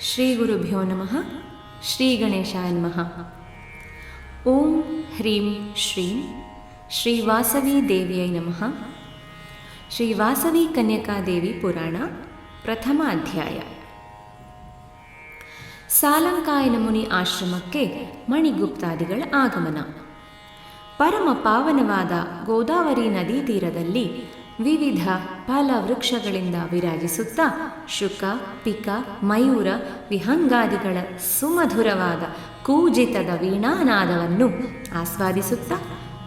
ಶ್ರೀ ಗುರುಭ್ಯೋ ನಮಃ. ಶ್ರೀ ಗಣೇಶಾಯ ನಮಃ. ಓಂ ಹ್ರೀಂ ಶ್ರೀಂ ಶ್ರೀ ವಾಸವಿ ದೇವಿಯೈ ನಮಃ. ಶ್ರೀ ವಾಸವಿ ಕನ್ಯಕಾದೇವಿ ಪುರಾಣ ಪ್ರಥಮ ಅಧ್ಯಾಯ. ಸಾಲಂಕಾಯನ ಮುನಿ ಆಶ್ರಮಕ್ಕೆ ಮಣಿಗುಪ್ತಾದಿಗಳ ಆಗಮನ. ಪರಮ ಪಾವನವಾದ ಗೋದಾವರಿ ನದಿ ತೀರದಲ್ಲಿ ವಿವಿಧ ಫಲ ವೃಕ್ಷಗಳಿಂದ ವಿರಾಜಿಸುತ್ತಾ ಶುಕ, ಪಿಕ, ಮಯೂರ, ವಿಹಂಗಾದಿಗಳ ಸುಮಧುರವಾದ ಕೂಜಿತದ ವೀಣಾನಾದವನ್ನು ಆಸ್ವಾದಿಸುತ್ತಾ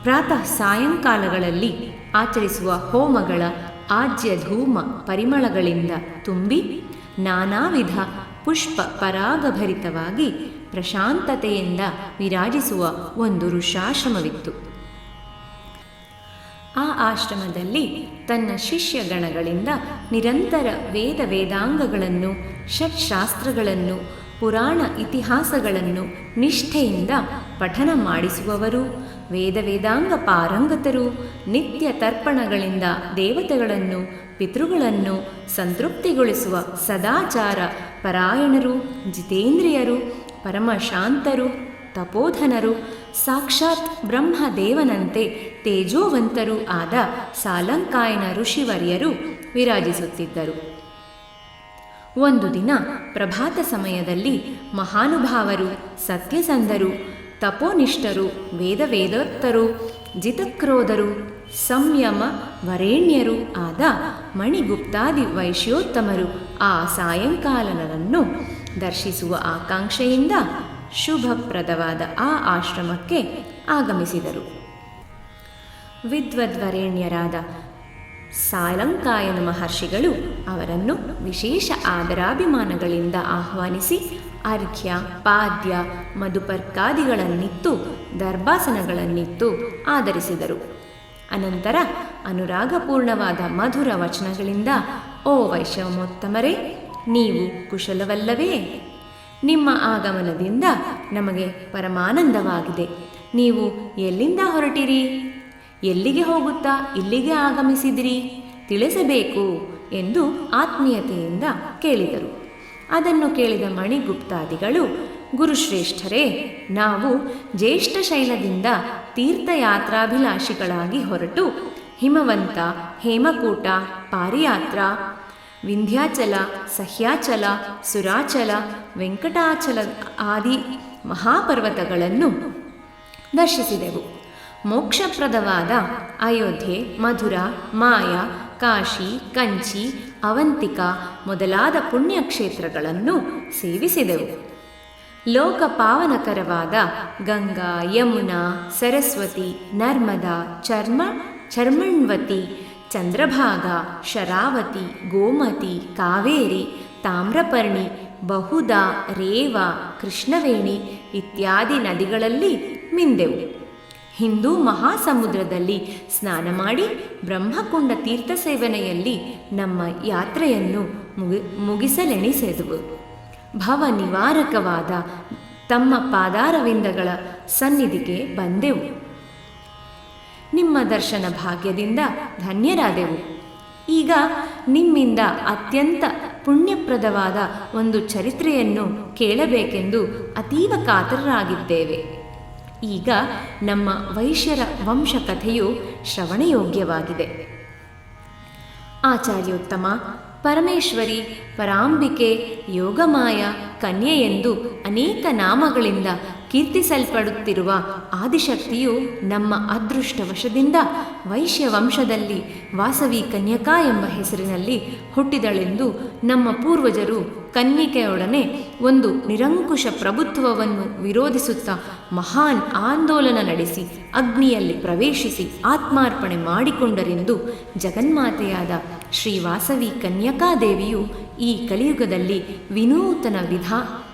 ಪ್ರಾತಃ ಸಾಯಂಕಾಲಗಳಲ್ಲಿ ಆಚರಿಸುವ ಹೋಮಗಳ ಆಜ್ಯ ಧೂಮ ಪರಿಮಳಗಳಿಂದ ತುಂಬಿ ನಾನಾ ವಿಧ ಪುಷ್ಪ ಪರಾಗಭರಿತವಾಗಿ ಪ್ರಶಾಂತತೆಯಿಂದ ವಿರಾಜಿಸುವ ಒಂದು ಋಷಾಶ್ರಮವಿತ್ತು ಆ ಆಶ್ರಮದಲ್ಲಿ ತನ್ನ ಶಿಷ್ಯಗಣಗಳಿಂದ ನಿರಂತರ ವೇದ ವೇದಾಂಗಗಳನ್ನು ಷಟ್ಶಾಸ್ತ್ರಗಳನ್ನು, ಪುರಾಣ ಇತಿಹಾಸಗಳನ್ನು ನಿಷ್ಠೆಯಿಂದ ಪಠನ ಮಾಡಿಸುವವರು. ವೇದ ವೇದಾಂಗ ಪಾರಂಗತರು ನಿತ್ಯ ತರ್ಪಣಗಳಿಂದ ದೇವತೆಗಳನ್ನು, ಪಿತೃಗಳನ್ನು ಸಂತೃಪ್ತಿಗೊಳಿಸುವ ಸದಾಚಾರ ಪರಾಯಣರು, ಜಿತೇಂದ್ರಿಯರು, ಪರಮಶಾಂತರು, ತಪೋಧನರು ಸಾಕ್ಷಾತ್ ಬ್ರಹ್ಮದೇವನಂತೆ ತೇಜೋವಂತರೂ ಆದ ಸಾಲಂಕಾಯನ ಋಷಿವರ್ಯರು ವಿರಾಜಿಸುತ್ತಿದ್ದರು. ಒಂದು ದಿನ ಪ್ರಭಾತ ಸಮಯದಲ್ಲಿ ಮಹಾನುಭಾವರು, ಸತ್ಯಸಂಧರು, ತಪೋನಿಷ್ಠರು ವೇದವೇದೋತ್ತರು ಜಿತಕ್ರೋಧರು, ಸಂಯಮ ವರೇಣ್ಯರು ಆದ ಮಣಿಗುಪ್ತಾದಿ ವೈಶ್ಯೋತ್ತಮರು ಆ ಸಾಯಂಕಾಲನನ್ನು ದರ್ಶಿಸುವ ಆಕಾಂಕ್ಷೆಯಿಂದ ಶುಭಪ್ರದವಾದ ಆ ಆಶ್ರಮಕ್ಕೆ ಆಗಮಿಸಿದರು. ವಿದ್ವದ್ವರೇಣ್ಯರಾದ ಸಾಲಂಕಾಯನ ಮಹರ್ಷಿಗಳು ಅವರನ್ನು ವಿಶೇಷ ಆದರಾಭಿಮಾನಗಳಿಂದ ಆಹ್ವಾನಿಸಿ ಅರ್ಘ್ಯ, ಪಾದ್ಯ, ಮಧುಪರ್ಕಾದಿಗಳನ್ನಿತ್ತು, ದರ್ಭಾಸನಗಳನ್ನಿತ್ತು ಆದರಿಸಿದರು ಅನಂತರ ಅನುರಾಗಪೂರ್ಣವಾದ ಮಧುರ ವಚನಗಳಿಂದ, ಓ ವೈಶವಮೋತ್ತಮರೇ ನೀವು ಕುಶಲವಲ್ಲವೇ ನಿಮ್ಮ ಆಗಮನದಿಂದ ನಮಗೆ ಪರಮಾನಂದವಾಗಿದೆ. ನೀವು ಎಲ್ಲಿಂದ ಹೊರಟಿರಿ? ಎಲ್ಲಿಗೆ ಹೋಗುತ್ತಾ? ಇಲ್ಲಿಗೆ ಆಗಮಿಸಿದಿರಿ? ತಿಳಿಸಬೇಕು ಎಂದು ಆತ್ಮೀಯತೆಯಿಂದ ಕೇಳಿದರು. ಅದನ್ನು ಕೇಳಿದ ಮಣಿಗುಪ್ತಾದಿಗಳು, ಗುರುಶ್ರೇಷ್ಠರೇ, ನಾವು ಜ್ಯೇಷ್ಠ ಶೈಲದಿಂದ ತೀರ್ಥಯಾತ್ರಾಭಿಲಾಷಿಗಳಾಗಿ ಹೊರಟು ಹಿಮವಂತ, ಹೇಮಕೂಟ, ಪಾರಿಯಾತ್ರ ವಿಂಧ್ಯಾಚಲ, ಸಹ್ಯಾಚಲ, ಸುರಾಚಲ, ವೆಂಕಟಾಚಲ ಆದಿ ಮಹಾಪರ್ವತಗಳನ್ನು ದರ್ಶಿಸಿದೆವು. ಮೋಕ್ಷಪ್ರದವಾದ ಅಯೋಧ್ಯೆ ಮಧುರ ಮಾಯ, ಕಾಶಿ, ಕಂಚಿ, ಅವಂತಿಕ ಮೊದಲಾದ ಪುಣ್ಯಕ್ಷೇತ್ರಗಳನ್ನು ಸೇವಿಸಿದೆವು. ಲೋಕ ಪಾವನಕರವಾದ ಗಂಗಾ, ಯಮುನಾ, ಸರಸ್ವತಿ, ನರ್ಮದಾ, ಚರ್ಮ, ಚರ್ಮಣ್ವತಿ ಚಂದ್ರಭಾಗ, ಶರಾವತಿ, ಗೋಮತಿ, ಕಾವೇರಿ, ತಾಮ್ರಪರ್ಣಿ, ಬಹುದಾ, ರೇವ, ಕೃಷ್ಣವೇಣಿ ಇತ್ಯಾದಿ ನದಿಗಳಲ್ಲಿ ಮಿಂದೆವು. ಹಿಂದೂ ಮಹಾಸಮುದ್ರದಲ್ಲಿ ಸ್ನಾನ ಮಾಡಿ ಬ್ರಹ್ಮಕುಂಡ ತೀರ್ಥ ಸೇವನೆಯಲ್ಲಿ ನಮ್ಮ ಯಾತ್ರೆಯನ್ನು ಮುಗಿ, ಮುಗಿಸಲೆಣಿಸೆದುವು. ಭವ ನಿವಾರಕವಾದ ತಮ್ಮ ಪಾದಾರವಿಂದಗಳ ಸನ್ನಿಧಿಗೆ ಬಂದೆವು. ನಿಮ್ಮ ದರ್ಶನ ಭಾಗ್ಯದಿಂದ ಧನ್ಯರಾದೆವು. ಈಗ ನಿಮ್ಮಿಂದ ಅತ್ಯಂತ ಪುಣ್ಯಪ್ರದವಾದ ಒಂದು ಚರಿತ್ರೆಯನ್ನು ಕೇಳಬೇಕೆಂದು ಅತೀವ ಕಾತರರಾಗಿದ್ದೇವೆ. ಈಗ ನಮ್ಮ ವೈಶ್ಯರ ವಂಶಕಥೆಯು ಶ್ರವಣಯೋಗ್ಯವಾಗಿದೆ. ಆಚಾರ್ಯೋತ್ತಮ, ಪರಮೇಶ್ವರಿ, ಪರಾಂಬಿಕೆ, ಯೋಗಮಾಯ, ಕನ್ಯೆ ಎಂದು ಅನೇಕ ನಾಮಗಳಿಂದ ಕೀರ್ತಿಸಲ್ಪಡುತ್ತಿರುವ ಆದಿಶಕ್ತಿಯು ನಮ್ಮ ಅದೃಷ್ಟವಶದಿಂದ ವೈಶ್ಯ ವಂಶದಲ್ಲಿ ವಾಸವಿ ಕನ್ಯಕಾ ಎಂಬ ಹೆಸರಿನಲ್ಲಿ ಹುಟ್ಟಿದಳೆಂದು ನಮ್ಮ ಪೂರ್ವಜರು ಕನ್ನಿಕೆಯೊಡನೆ ಒಂದು ನಿರಂಕುಶ ಪ್ರಭುತ್ವವನ್ನು ವಿರೋಧಿಸುತ್ತಾ ಮಹಾನ್ ಆಂದೋಲನ ನಡೆಸಿ, ಅಗ್ನಿಯಲ್ಲಿ ಪ್ರವೇಶಿಸಿ ಆತ್ಮಾರ್ಪಣೆ ಮಾಡಿಕೊಂಡರೆಂದು ಜಗನ್ಮಾತೆಯಾದ ಶ್ರೀ ವಾಸವಿ ಕನ್ಯಕಾದೇವಿಯು ಈ ಕಲಿಯುಗದಲ್ಲಿ ವಿನೂತನ ವಿಧಾ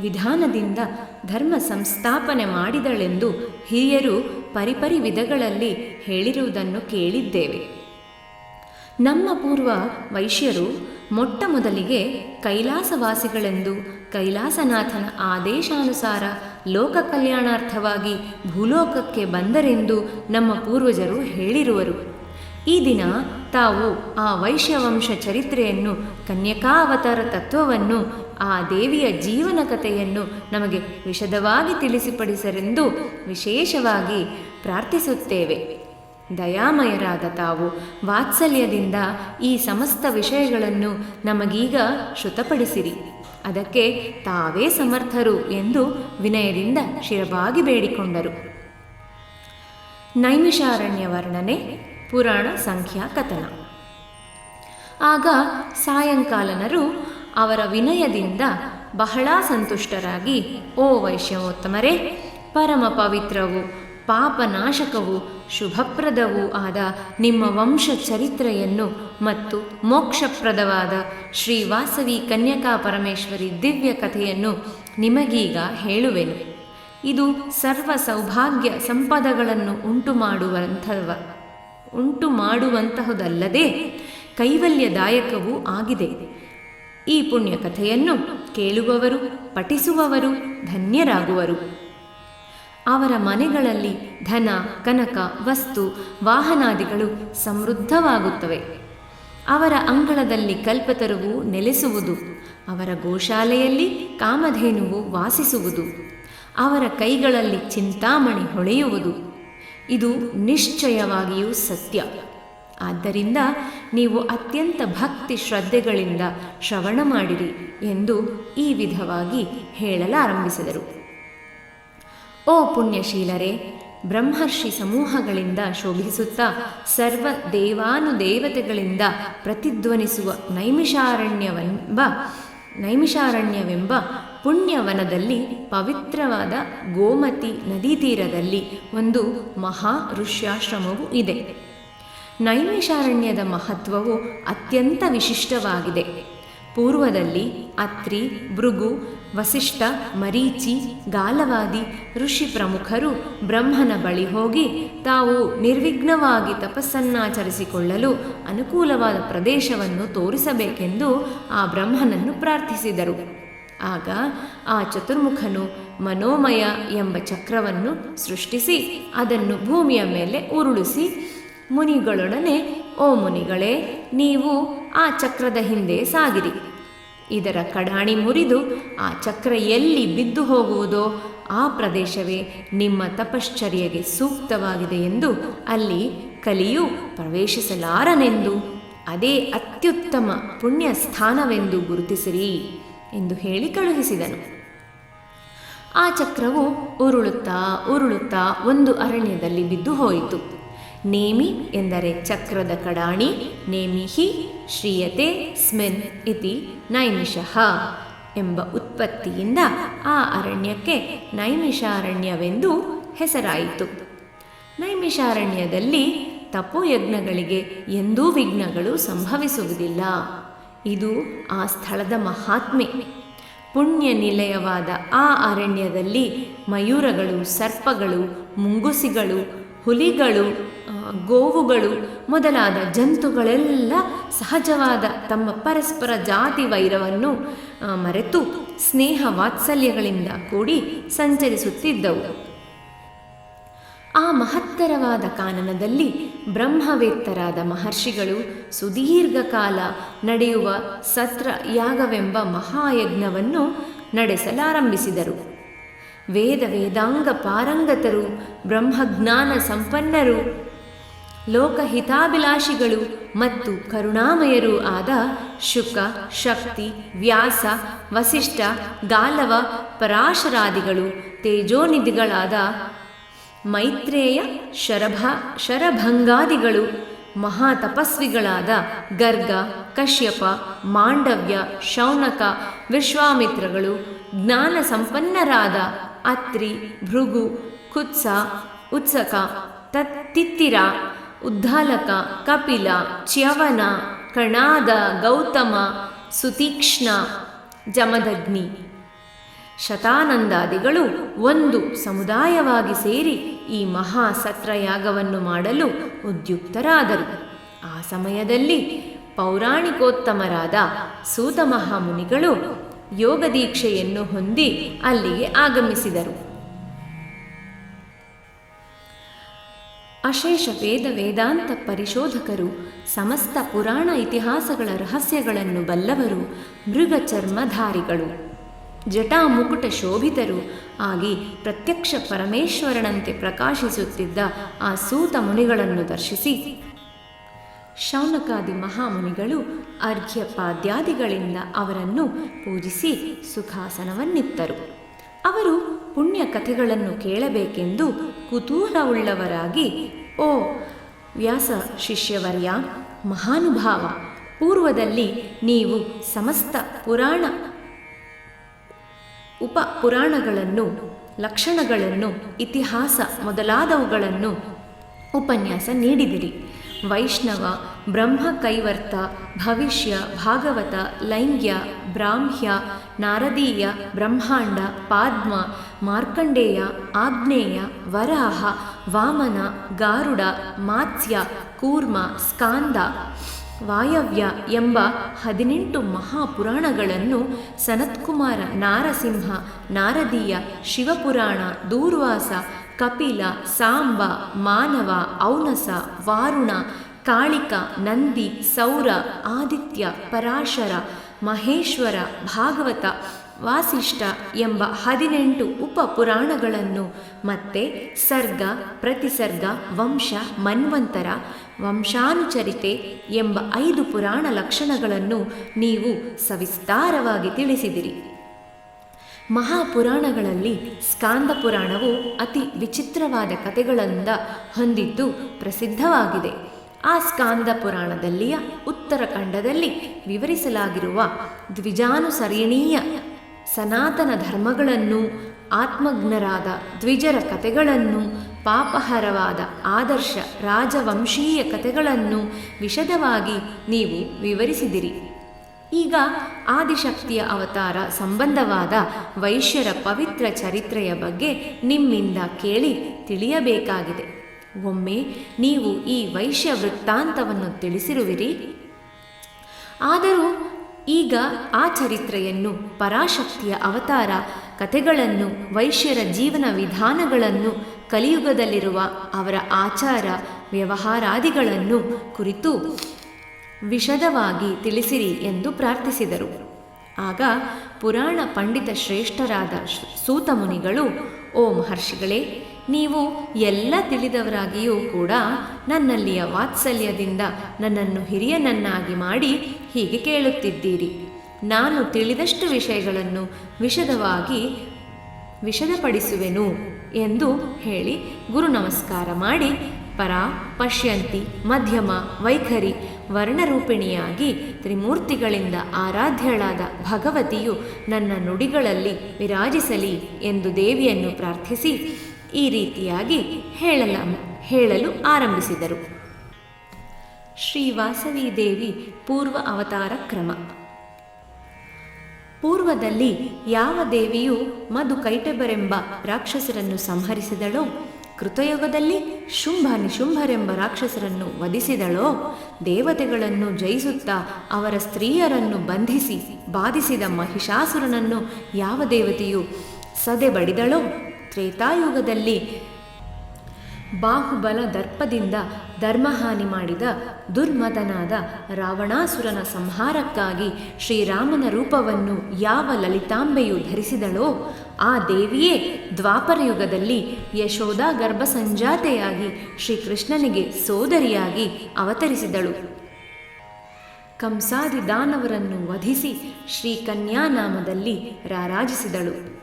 ವಿಧಾನದಿಂದ ಧರ್ಮ ಸಂಸ್ಥಾಪನೆ ಮಾಡಿದಳೆಂದು ಹಿರಿಯರು ಪರಿಪರಿ ವಿಧಗಳಲ್ಲಿ ಹೇಳಿರುವುದನ್ನು ಕೇಳಿದ್ದೇವೆ. ನಮ್ಮ ಪೂರ್ವ ವೈಶ್ಯರು ಮೊಟ್ಟ ಮೊದಲಿಗೆ ಕೈಲಾಸವಾಸಿಗಳೆಂದು ಕೈಲಾಸನಾಥನ ಆದೇಶಾನುಸಾರ ಲೋಕ ಕಲ್ಯಾಣಾರ್ಥವಾಗಿ ಭೂಲೋಕಕ್ಕೆ ಬಂದರೆಂದು ನಮ್ಮ ಪೂರ್ವಜರು ಹೇಳಿರುವರು. ಈ ದಿನ ತಾವು ಆ ವೈಶ್ಯವಂಶ ಚರಿತ್ರೆಯನ್ನು, ಕನ್ಯಕಾವತಾರ ತತ್ವವನ್ನು, ಆ ದೇವಿಯ ಜೀವನ ಕಥೆಯನ್ನು ನಮಗೆ ವಿಶದವಾಗಿ ತಿಳಿಸಿಪಡಿಸರೆಂದು ವಿಶೇಷವಾಗಿ ಪ್ರಾರ್ಥಿಸುತ್ತೇವೆ. ದಯಾಮಯರಾದ ತಾವು ವಾತ್ಸಲ್ಯದಿಂದ ಈ ಸಮಸ್ತ ವಿಷಯಗಳನ್ನು ನಮಗೀಗ ಶ್ರುತಪಡಿಸಿರಿ ಅದಕ್ಕೆ ತಾವೇ ಸಮರ್ಥರು ಎಂದು ವಿನಯದಿಂದ ಶಿರಬಾಗಿ ಬೇಡಿಕೊಂಡರು. ನೈಮಿಷಾರಣ್ಯ ವರ್ಣನೆ ಪುರಾಣ, ಸಂಖ್ಯಾ, ಕಥನ. ಆಗ ಸಾಯಂಕಾಲನರು ಅವರ ವಿನಯದಿಂದ ಬಹಳ ಸಂತುಷ್ಟರಾಗಿ, ಓ ವೈಶ್ಯವೋತ್ತಮರೇ ಪರಮ ಪವಿತ್ರವು, ಪಾಪನಾಶಕವು, ಶುಭಪ್ರದವೂ ಆದ ನಿಮ್ಮ ವಂಶ ಚರಿತ್ರೆಯನ್ನು ಮತ್ತು ಮೋಕ್ಷಪ್ರದವಾದ ಶ್ರೀ ವಾಸವಿ ಕನ್ಯಕಾ ಪರಮೇಶ್ವರಿ ದಿವ್ಯ ಕಥೆಯನ್ನು ನಿಮಗೀಗ ಹೇಳುವೆನು. ಇದು ಸರ್ವ ಸೌಭಾಗ್ಯ ಸಂಪದಗಳನ್ನು ಉಂಟು ಮಾಡುವಂಥವ ಉಂಟು ಮಾಡುವಂತಹುದಲ್ಲದೆ ಕೈವಲ್ಯದಾಯಕವೂ ಆಗಿದೆ. ಈ ಪುಣ್ಯ ಕಥೆಯನ್ನು ಕೇಳುವವರು, ಪಠಿಸುವವರು, ಧನ್ಯರಾಗುವರು. ಅವರ ಮನೆಗಳಲ್ಲಿ ಧನ, ಕನಕ, ವಸ್ತು, ವಾಹನಾದಿಗಳು ಸಮೃದ್ಧವಾಗುತ್ತವೆ. ಅವರ ಅಂಗಳದಲ್ಲಿ ಕಲ್ಪತರುವು ನೆಲೆಸುವುದು, ಅವರ ಗೋಶಾಲೆಯಲ್ಲಿ ಕಾಮಧೇನುವು ವಾಸಿಸುವುದು, ಅವರ ಕೈಗಳಲ್ಲಿ ಚಿಂತಾಮಣಿ ಹೊಳೆಯುವುದು. ಇದು ನಿಶ್ಚಯವಾಗಿಯೂ ಸತ್ಯ. ಆದ್ದರಿಂದ ನೀವು ಅತ್ಯಂತ ಭಕ್ತಿ ಶ್ರದ್ಧೆಗಳಿಂದ ಶ್ರವಣ ಮಾಡಿರಿ ಎಂದು ಈ ವಿಧವಾಗಿ ಹೇಳಲಾರಂಭಿಸಿದರು. ಓ ಪುಣ್ಯಶೀಲರೇ, ಬ್ರಹ್ಮರ್ಷಿ ಸಮೂಹಗಳಿಂದ ಶೋಭಿಸುತ್ತಾ ಸರ್ವ ದೇವಾನುದೇವತೆಗಳಿಂದ ಪ್ರತಿಧ್ವನಿಸುವ ನೈಮಿಷಾರಣ್ಯವೆಂಬ ನೈಮಿಷಾರಣ್ಯವೆಂಬ ಪುಣ್ಯವನದಲ್ಲಿ ಪವಿತ್ರವಾದ ಗೋಮತಿ ನದಿ ತೀರದಲ್ಲಿ ಒಂದು ಮಹಾ ಋಷ್ಯಾಶ್ರಮವು ಇದೆ. ನೈಮಿಷಾರಣ್ಯದ ಮಹತ್ವವು ಅತ್ಯಂತ ವಿಶಿಷ್ಟವಾಗಿದೆ. ಪೂರ್ವದಲ್ಲಿ ಅತ್ರಿ, ಭೃಗು, ವಸಿಷ್ಠ, ಮರೀಚಿ, ಗಾಲವಾದಿ, ಋಷಿ ಪ್ರಮುಖರು ಬ್ರಹ್ಮನ ಬಳಿ ಹೋಗಿ ತಾವು ನಿರ್ವಿಘ್ನವಾಗಿ ತಪಸ್ಸನ್ನಾಚರಿಸಿಕೊಳ್ಳಲು ಅನುಕೂಲವಾದ ಪ್ರದೇಶವನ್ನು ತೋರಿಸಬೇಕೆಂದು ಆ ಬ್ರಹ್ಮನನ್ನು ಪ್ರಾರ್ಥಿಸಿದರು. ಆಗ ಆ ಚತುರ್ಮುಖನು ಮನೋಮಯ ಎಂಬ ಚಕ್ರವನ್ನು ಸೃಷ್ಟಿಸಿ ಅದನ್ನು ಭೂಮಿಯ ಮೇಲೆ ಉರುಳಿಸಿ, ಮುನಿಗಳೊಡನೆ, ಓ ಮುನಿಗಳೇ, ನೀವು ಆ ಚಕ್ರದ ಹಿಂದೆ ಸಾಗಿರಿ. ಇದರ ಕಡಾಣಿ ಮುರಿದು ಆ ಚಕ್ರ ಎಲ್ಲಿ ಬಿದ್ದು ಹೋಗುವುದೋ ಆ ಪ್ರದೇಶವೇ ನಿಮ್ಮ ತಪಶ್ಚರ್ಯೆಗೆ ಸೂಕ್ತವಾಗಿದೆ ಎಂದು ಅಲ್ಲಿ ಕಲಿಯು ಪ್ರವೇಶಿಸಲಾರನೆಂದು, ಅದೇ ಅತ್ಯುತ್ತಮ ಪುಣ್ಯ ಸ್ಥಾನವೆಂದು ಗುರುತಿಸಿರಿ ಎಂದು ಹೇಳಿ ಕಳುಹಿಸಿದನು. ಆ ಚಕ್ರವು ಉರುಳುತ್ತಾ ಉರುಳುತ್ತಾ ಒಂದು ಅರಣ್ಯದಲ್ಲಿ ಬಿದ್ದು ಹೋಯಿತು. ನೇಮಿ ಎಂದರೆ ಚಕ್ರದ ಕಡಾಣಿ ನೇಮಿಹಿ ಶ್ರೀಯತೆ ಸ್ಮಿನ್ ಇತಿ ನೈಮಿಷಃ ಎಂಬ ಉತ್ಪತ್ತಿಯಿಂದ ಆ ಅರಣ್ಯಕ್ಕೆ ನೈಮಿಷಾರಣ್ಯವೆಂದು ಹೆಸರಾಯಿತು. ನೈಮಿಷಾರಣ್ಯದಲ್ಲಿ ತಪೋಯಜ್ಞಗಳಿಗೆ ಎಂದೂ ವಿಘ್ನಗಳು ಸಂಭವಿಸುವುದಿಲ್ಲ. ಇದು ಆ ಸ್ಥಳದ ಮಹಾತ್ಮೆ. ಪುಣ್ಯ ನಿಲಯವಾದ ಆ ಅರಣ್ಯದಲ್ಲಿ ಮಯೂರಗಳು, ಸರ್ಪಗಳು, ಮುಂಗುಸಿಗಳು ಹುಲಿಗಳು ಗೋವುಗಳು ಮೊದಲಾದ ಜಂತುಗಳೆಲ್ಲ ಸಹಜವಾದ ತಮ್ಮ ಪರಸ್ಪರ ಜಾತಿ ವೈರವನ್ನು ಮರೆತು ಸ್ನೇಹ ವಾತ್ಸಲ್ಯಗಳಿಂದ ಕೂಡಿ ಸಂಚರಿಸುತ್ತಿದ್ದವು. ಆ ಮಹತ್ತರವಾದ ಕಾನನದಲ್ಲಿ ಬ್ರಹ್ಮವೇತ್ತರಾದ ಮಹರ್ಷಿಗಳು ಸುದೀರ್ಘ ಕಾಲ ನಡೆಯುವ ಸತ್ರ ಯಾಗವೆಂಬ ಮಹಾಯಜ್ಞವನ್ನು ನಡೆಸಲಾರಂಭಿಸಿದರು. ವೇದ ವೇದಾಂಗ ಪಾರಂಗತರು, ಬ್ರಹ್ಮಜ್ಞಾನ ಸಂಪನ್ನರು ಲೋಕಹಿತಾಭಿಲಾಷಿಗಳು ಮತ್ತು ಕರುಣಾಮಯರೂ ಆದ ಶುಕ, ಶಕ್ತಿ, ವ್ಯಾಸ, ವಸಿಷ್ಠ, ಗಾಲವ, ಪರಾಶರಾದಿಗಳು, ತೇಜೋನಿಧಿಗಳಾದ ಮೈತ್ರೇಯ, ಶರಭ, ಶರಭಂಗಾದಿಗಳು, ಮಹಾತಪಸ್ವಿಗಳಾದ ಗರ್ಗ, ಕಶ್ಯಪ, ಮಾಂಡವ್ಯ, ಶೌನಕ, ವಿಶ್ವಾಮಿತ್ರಗಳು ಜ್ಞಾನ ಸಂಪನ್ನರಾದ ಅತ್ರಿ, ಭೃಗು, ಕುತ್ಸ, ಉತ್ಸಕ ತತ್ತಿತ್ತಿರ ಉದ್ದಾಲಕ ಕಪಿಲ, ಚ್ಯವನ, ಕಣಾದ, ಗೌತಮ, ಸುತೀಕ್ಷ್ಣ, ಜಮದಗ್ನಿ. ಶತಾನಂದಾದಿಗಳು ಒಂದು ಸಮುದಾಯವಾಗಿ ಸೇರಿ ಈ ಮಹಾ ಸತ್ರಯಾಗವನ್ನು ಮಾಡಲು ಉದ್ಯುಕ್ತರಾದರು. ಆ ಸಮಯದಲ್ಲಿ ಪೌರಾಣಿಕೋತ್ತಮರಾದ ಸೂತ ಮಹಾಮುನಿಗಳು ಯೋಗ ದೀಕ್ಷೆಯನ್ನು ಹೊಂದಿ ಅಲ್ಲಿಗೆ ಆಗಮಿಸಿದರು. ಅಶೇಷ ವೇದ ವೇದಾಂತ ಪರಿಶೋಧಕರು ಸಮಸ್ತ ಪುರಾಣ ಇತಿಹಾಸಗಳ ರಹಸ್ಯಗಳನ್ನು ಬಲ್ಲವರು ಮೃಗ ಚರ್ಮಧಾರಿಗಳು ಜಟಾಮುಕುಟ ಶೋಭಿತರು ಆಗಿ ಪ್ರತ್ಯಕ್ಷ ಪರಮೇಶ್ವರನಂತೆ ಪ್ರಕಾಶಿಸುತ್ತಿದ್ದ ಆ ಸೂತ ಮುನಿಗಳನ್ನು ದರ್ಶಿಸಿ ಶೌನಕಾದಿ ಮಹಾಮುನಿಗಳು ಅರ್ಘ್ಯಪಾದ್ಯಾದಿಗಳಿಂದ ಅವರನ್ನು ಪೂಜಿಸಿ ಸುಖಾಸನವನ್ನಿತ್ತರು. ಅವರು ಪುಣ್ಯ ಕಥೆಗಳನ್ನು ಕೇಳಬೇಕೆಂದು ಕುತೂಹಲವುಳ್ಳವರಾಗಿ, ಓ ವ್ಯಾಸ ಶಿಷ್ಯವರ್ಯ ಮಹಾನುಭಾವ, ಪೂರ್ವದಲ್ಲಿ ನೀವು ಸಮಸ್ತ ಪುರಾಣ ಉಪ ಪುರಾಣಗಳನ್ನು ಲಕ್ಷಣಗಳನ್ನು, ಇತಿಹಾಸ ಮೊದಲಾದವುಗಳನ್ನು ಉಪನ್ಯಾಸ ನೀಡಿದಿರಿ. ವೈಷ್ಣವ, ಬ್ರಹ್ಮ ಕೈವರ್ತ, ಭವಿಷ್ಯ, ಭಾಗವತ, ಲೈಂಗ್ಯ, ಬ್ರಾಹ್ಮ್ಯ, ನಾರದೀಯ, ಬ್ರಹ್ಮಾಂಡ, ಪಾದ್ಮ, ಮಾರ್ಕಂಡೇಯ ಆಗ್ನೇಯ ವರಾಹ, ವಾಮನ, ಗಾರುಡ, ಮಾತ್ಸ್ಯ, ಕೂರ್ಮ, ಸ್ಕಾಂದ, ವಾಯವ್ಯ ಎಂಬ ಹದಿನೆಂಟು ಮಹಾಪುರಾಣಗಳನ್ನು ಸನತ್ಕುಮಾರ ನಾರಸಿಂಹ, ನಾರದೀಯ, ಶಿವಪುರಾಣ, ದೂರ್ವಾಸ ಕಪಿಲ, ಸಾಂಬ, ಮಾನವ, ಔನಸ, ವಾರುಣ, ಕಾಳಿಕ, ನಂದಿ, ಸೌರ, ಆದಿತ್ಯ, ಪರಾಶರ, ಮಹೇಶ್ವರ, ಭಾಗವತ, ವಾಸಿಷ್ಠ ಎಂಬ ಹದಿನೆಂಟು ಉಪಪುರಾಣಗಳನ್ನು ಮತ್ತೆ ಸರ್ಗ, ಪ್ರತಿಸರ್ಗ, ವಂಶ, ಮನ್ವಂತರ, ವಂಶಾನುಚರಿತೆ ಎಂಬ ಐದು ಪುರಾಣ ಲಕ್ಷಣಗಳನ್ನು ನೀವು ಸವಿಸ್ತಾರವಾಗಿ ತಿಳಿಸಿದಿರಿ. ಮಹಾಪುರಾಣಗಳಲ್ಲಿ ಸ್ಕಾಂದ ಪುರಾಣವು ಅತಿ ವಿಚಿತ್ರವಾದ ಕಥೆಗಳಿಂದ ಹೊಂದಿದ್ದು ಪ್ರಸಿದ್ಧವಾಗಿದೆ. ಆ ಸ್ಕಾಂದ ಪುರಾಣದಲ್ಲಿಯ ಉತ್ತರಖಂಡದಲ್ಲಿ ವಿವರಿಸಲಾಗಿರುವ ದ್ವಿಜಾನುಸರಣೀಯ ಸನಾತನ ಧರ್ಮಗಳನ್ನು, ಆತ್ಮಜ್ಞರಾದ ದ್ವಿಜರ ಕಥೆಗಳನ್ನು, ಪಾಪಹರವಾದ ಆದರ್ಶ ರಾಜವಂಶೀಯ ಕಥೆಗಳನ್ನು ವಿಶದವಾಗಿ ನೀವು ವಿವರಿಸಿದಿರಿ. ಈಗ ಆದಿಶಕ್ತಿಯ ಅವತಾರ ಸಂಬಂಧವಾದ ವೈಶ್ಯರ ಪವಿತ್ರ ಚರಿತ್ರೆಯ ಬಗ್ಗೆ ನಿಮ್ಮಿಂದ ಕೇಳಿ ತಿಳಿಯಬೇಕಾಗಿದೆ. ಒಮ್ಮೆ ನೀವು ಈ ವೈಶ್ಯ ವೃತ್ತಾಂತವನ್ನು ತಿಳಿಸಿರುವಿರಿ. ಆದರೂ ಈಗ ಆ ಚರಿತ್ರೆಯನ್ನು, ಪರಾಶಕ್ತಿಯ ಅವತಾರ ಕಥೆಗಳನ್ನು, ವೈಶ್ಯರ ಜೀವನ ವಿಧಾನಗಳನ್ನು, ಕಲಿಯುಗದಲ್ಲಿರುವ ಅವರ ಆಚಾರ, ವ್ಯವಹಾರಾದಿಗಳನ್ನು ಕುರಿತು ವಿಶದವಾಗಿ ತಿಳಿಸಿರಿ ಎಂದು ಪ್ರಾರ್ಥಿಸಿದರು. ಆಗ ಪುರಾಣ ಪಂಡಿತ ಶ್ರೇಷ್ಠರಾದ ಸೂತಮುನಿಗಳು ಓ ಮಹರ್ಷಿಗಳೇ, ನೀವು ಎಲ್ಲ ತಿಳಿದವರಾಗಿಯೂ ಕೂಡ ನನ್ನಲ್ಲಿಯ ವಾತ್ಸಲ್ಯದಿಂದ ನನ್ನನ್ನು ಹಿರಿಯನನ್ನಾಗಿ ಮಾಡಿ ಹೀಗೆ ಕೇಳುತ್ತಿದ್ದೀರಿ. ನಾನು ತಿಳಿದಷ್ಟು ವಿಷಯಗಳನ್ನು ವಿಶದವಾಗಿ ವಿಶದಪಡಿಸುವೆನು ಎಂದು ಹೇಳಿ ಗುರು ನಮಸ್ಕಾರ ಮಾಡಿ, ಪರ, ಪಶ್ಯಂತಿ, ಮಧ್ಯಮ, ವೈಖರಿ ವರ್ಣರೂಪಿಣಿಯಾಗಿ ತ್ರಿಮೂರ್ತಿಗಳಿಂದ ಆರಾಧ್ಯಳಾದ ಭಗವತಿಯು ನನ್ನ ನುಡಿಗಳಲ್ಲಿ ವಿರಾಜಿಸಲಿ ಎಂದು ದೇವಿಯನ್ನು ಪ್ರಾರ್ಥಿಸಿ ಈ ರೀತಿಯಾಗಿ ಹೇಳಲ ಹೇಳಲು ಆರಂಭಿಸಿದರು. ಶ್ರೀ ವಾಸವಿ ದೇವಿ ಪೂರ್ವ ಅವತಾರ ಕ್ರಮ. ಪೂರ್ವದಲ್ಲಿ ಯಾವ ದೇವಿಯು ಮಧು ಕೈಟಬರೆಂಬ ರಾಕ್ಷಸರನ್ನು ಸಂಹರಿಸಿದಳೋ ಕೃತಯುಗದಲ್ಲಿ ಶುಂಭ ನಿಶುಂಭರೆಂಬ ರಾಕ್ಷಸರನ್ನು ವಧಿಸಿದಳೋ, ದೇವತೆಗಳನ್ನು ಜಯಿಸುತ್ತಾ ಅವರ ಸ್ತ್ರೀಯರನ್ನು ಬಂಧಿಸಿ, ಬಾಧಿಸಿದ ಮಹಿಷಾಸುರನನ್ನು ಯಾವ ದೇವತೆಯು ಸದೆ ಬಡಿದಳೋ ತ್ರೇತಾಯುಗದಲ್ಲಿ ಬಾಹುಬಲ ದರ್ಪದಿಂದ ಧರ್ಮಹಾನಿ ಮಾಡಿದ ದುರ್ಮದನಾದ ರಾವಣಾಸುರನ ಸಂಹಾರಕ್ಕಾಗಿ ಶ್ರೀರಾಮನ ರೂಪವನ್ನು ಯಾವ ಲಲಿತಾಂಬೆಯು ಧರಿಸಿದಳೋ ಆ ದೇವಿಯೇ ದ್ವಾಪರಯುಗದಲ್ಲಿ ಯಶೋಧ ಗರ್ಭಸಂಜಾತೆಯಾಗಿ ಶ್ರೀಕೃಷ್ಣನಿಗೆ ಸೋದರಿಯಾಗಿ ಅವತರಿಸಿದಳು. ಕಂಸಾದಿ ದಾನವರನ್ನು ವಧಿಸಿ ಶ್ರೀಕನ್ಯಾನಾಮದಲ್ಲಿ ರಾರಾಜಿಸಿದಳು.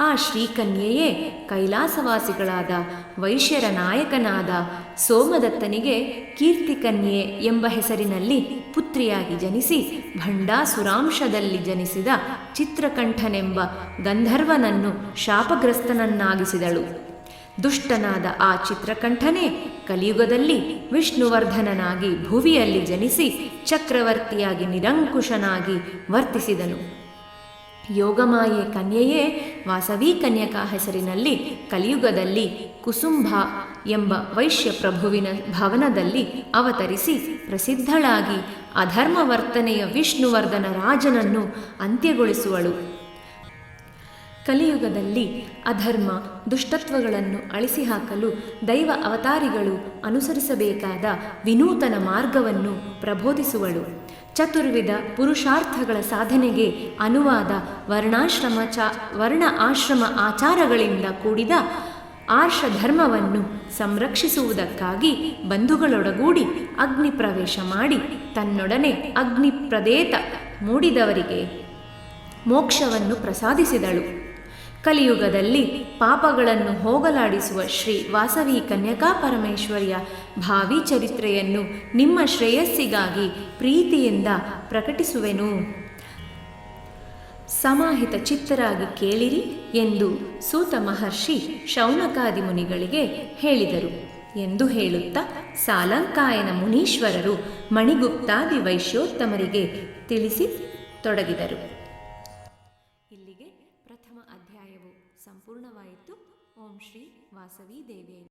ಆ ಶ್ರೀಕನ್ಯೆಯೇ ಕೈಲಾಸವಾಸಿಗಳಾದ ವೈಶ್ಯರ ನಾಯಕನಾದ ಸೋಮದತ್ತನಿಗೆ ಕೀರ್ತಿಕನ್ಯೆ ಎಂಬ ಹೆಸರಿನಲ್ಲಿ ಪುತ್ರಿಯಾಗಿ ಜನಿಸಿ ಭಂಡಾಸುರಾಂಶದಲ್ಲಿ ಜನಿಸಿದ ಚಿತ್ರಕಂಠನೆಂಬ ಗಂಧರ್ವನನ್ನು ಶಾಪಗ್ರಸ್ತನನ್ನಾಗಿಸಿದಳು. ದುಷ್ಟನಾದ ಆ ಚಿತ್ರಕಂಠನೇ ಕಲಿಯುಗದಲ್ಲಿ ವಿಷ್ಣುವರ್ಧನನಾಗಿ ಭುವಿಯಲ್ಲಿ ಜನಿಸಿ ಚಕ್ರವರ್ತಿಯಾಗಿ ನಿರಂಕುಶನಾಗಿ ವರ್ತಿಸಿದನು. ಯೋಗಮಾಯೆ ಕನ್ಯೆಯೇ ವಾಸವಿ ಕನ್ಯಕಾ ಹೆಸರಿನಲ್ಲಿ, ಕಲಿಯುಗದಲ್ಲಿ ಕುಸುಂಭ ಎಂಬ ವೈಶ್ಯ ಪ್ರಭುವಿನ ಭವನದಲ್ಲಿ ಅವತರಿಸಿ ಪ್ರಸಿದ್ಧಳಾಗಿ ಅಧರ್ಮ ವರ್ತನೆಯ ವಿಷ್ಣುವರ್ಧನ ರಾಜನನ್ನು ಅಂತ್ಯಗೊಳಿಸುವಳು. ಕಲಿಯುಗದಲ್ಲಿ ಅಧರ್ಮ ದುಷ್ಟತ್ವಗಳನ್ನು ಅಳಿಸಿ ಹಾಕಲು ದೈವ ಅವತಾರಿಗಳು ಅನುಸರಿಸಬೇಕಾದ ವಿನೂತನ ಮಾರ್ಗವನ್ನು ಪ್ರಬೋಧಿಸುವಳು. ಚತುರ್ವಿಧ ಪುರುಷಾರ್ಥಗಳ ಸಾಧನೆಗೆ ಅನುವಾದ ವರ್ಣಾಶ್ರಮ ಚ ವರ್ಣ ಆಶ್ರಮ ಆಚಾರಗಳಿಂದ ಕೂಡಿದ ಆರ್ಷ ಧರ್ಮವನ್ನು ಸಂರಕ್ಷಿಸುವುದಕ್ಕಾಗಿ ಬಂಧುಗಳೊಡಗೂಡಿ ಅಗ್ನಿ ಪ್ರವೇಶ ಮಾಡಿ ತನ್ನೊಡನೆ ಅಗ್ನಿ ಪ್ರದೇತ ಮೂಡಿದವರಿಗೆ ಮೋಕ್ಷವನ್ನು ಪ್ರಸಾದಿಸಿದಳು. ಕಲಿಯುಗದಲ್ಲಿ ಪಾಪಗಳನ್ನು ಹೋಗಲಾಡಿಸುವ ಶ್ರೀ ವಾಸವಿ ಕನ್ಯಕಾ ಪರಮೇಶ್ವರಿಯ ಭಾವಿ ಚರಿತ್ರೆಯನ್ನು ನಿಮ್ಮ ಶ್ರೇಯಸ್ಸಿಗಾಗಿ ಪ್ರೀತಿಯಿಂದ ಪ್ರಕಟಿಸುವೆನು. ಸಮಾಹಿತ ಚಿತ್ತರಾಗಿ ಕೇಳಿರಿ ಎಂದು ಸೂತ ಮಹರ್ಷಿ ಶೌನಕಾದಿ ಮುನಿಗಳಿಗೆ ಹೇಳಿದರು. ಎಂದು ಹೇಳುತ್ತಾ ಸಾಲಂಕಾಯನ ಮುನೀಶ್ವರರು ಮಣಿಗುಪ್ತಾದಿ ವೈಶ್ಯೋತ್ತಮರಿಗೆ ತಿಳಿಸಿ ತೊಡಗಿದರು. ಇಲ್ಲಿಗೆ ಪ್ರಥಮ ಅಧ್ಯಾಯವು